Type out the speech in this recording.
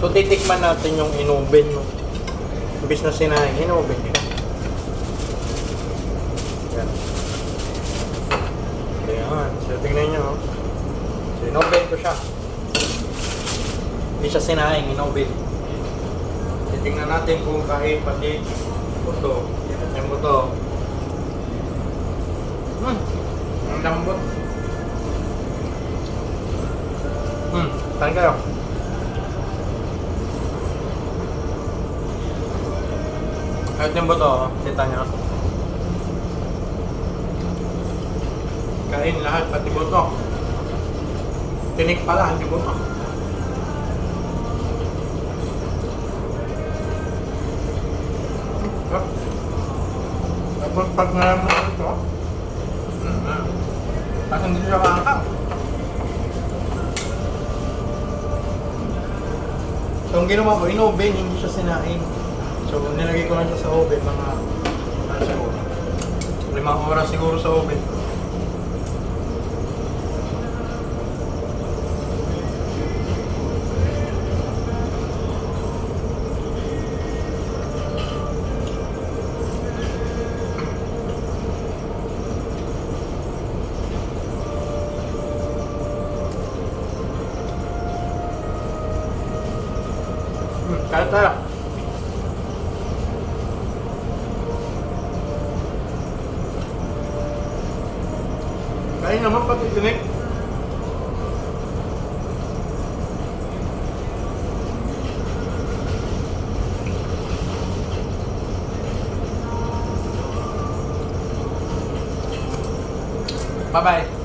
So, titikman natin yung inoven, no? Imbis na sinahin, inoven yun. Yan. Ayan. So, tingnan nyo, no? So, inoven ko siya. Hindi siya sinahin, inoven. Titingnan natin kung kahit pati buto. Yung buto. Hmm. Ang lambot. Hmm. Saan Kahit yung buto, kita nyo. Kain lahat, pati buto. Tinik pala, hindi buto. Tapos pag nalaman mo ito, mm Tapos hindi siya kakang. So, ang ginawa ko, in-oven, hindi siya sinain. So, nilagay ko lang siya sa oven, mga, ano siguro, limang oras siguro sa oven. Hmm, kaya tayo. Kaya naman pati tinik. Bye-bye.